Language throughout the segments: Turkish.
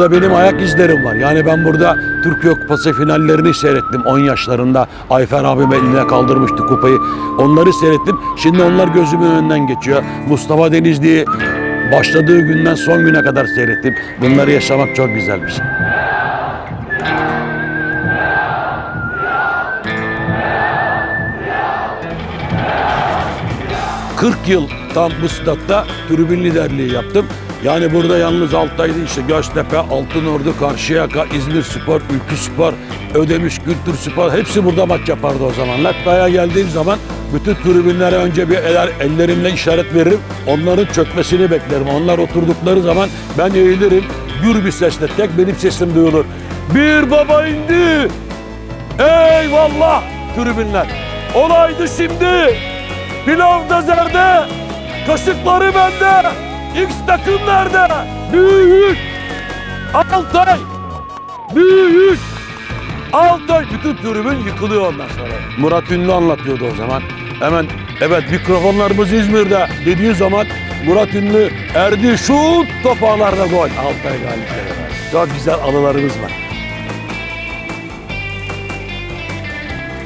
Burada benim ayak izlerim var. Yani ben burada Türkiye Kupası finallerini seyrettim 10 yaşlarında. Ayfer abim eline kaldırmıştı kupayı. Onları seyrettim. Şimdi onlar gözümün önünden geçiyor. Mustafa Denizli'yi başladığı günden son güne kadar seyrettim. Bunları yaşamak çok güzel bir şey. ...40 yıl tam bu statta tribün liderliği yaptım. Yani burada yalnız Altay'da işte Göztepe, Altınordu, Karşıyaka, İzmir Spor, Ülkü Spor, Ödemiş Kültür Spor hepsi burada maç yapardı o zamanlar. Daya geldiğim zaman bütün tribünlere önce bir eller, ellerimle işaret veririm. Onların çökmesini beklerim. Onlar oturdukları zaman ben eğilirim. Gür bir sesle tek benim sesim duyulur. Bir baba indi. Eyvallah tribünler. Olaydı şimdi. Pilav da zerde. Kaşıkları bende. X takım nerede? Büyük. Altay. Büyük. Altay bütün tribün yıkılıyor ondan sonra. Murat Ünlü anlatıyordu o zaman. Hemen evet mikrofonlarımız İzmir'de dediği zaman Murat Ünlü erdi şut top ağlarda gol. Altay var. Çok güzel anılarımız var.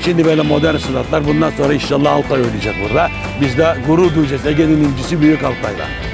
Şimdi böyle modern statlar bundan sonra inşallah Altay oynayacak burada. Biz de gurur duyacağız. Ege'nin incisi Büyük Altay'la.